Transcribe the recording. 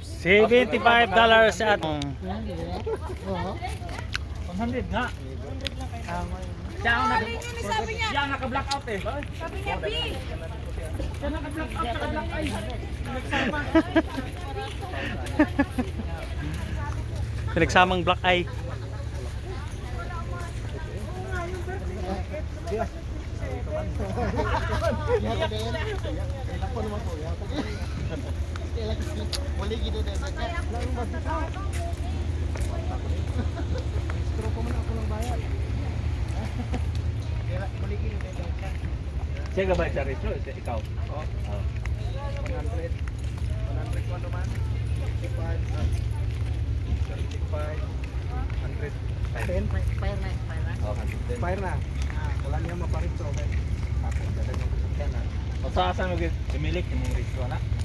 75 dollars at 100 nga. Siya ang nag Siya ang naka-blackout eh. Sabi niya, B. Siya naka-blackout, naka-black eye. Nagsama. pinagsamang black eye. Siya gabay sa retro, ikaw. Oh. 100. 100 ko naman. 55. 75. 100. 10. Fire na, fire na. Oh, 110. Fire na. Wala niya maparit so okay. Tapos dala ng sasakyan na. O sa asa mo pimilik yung retro na? Puro. Puro.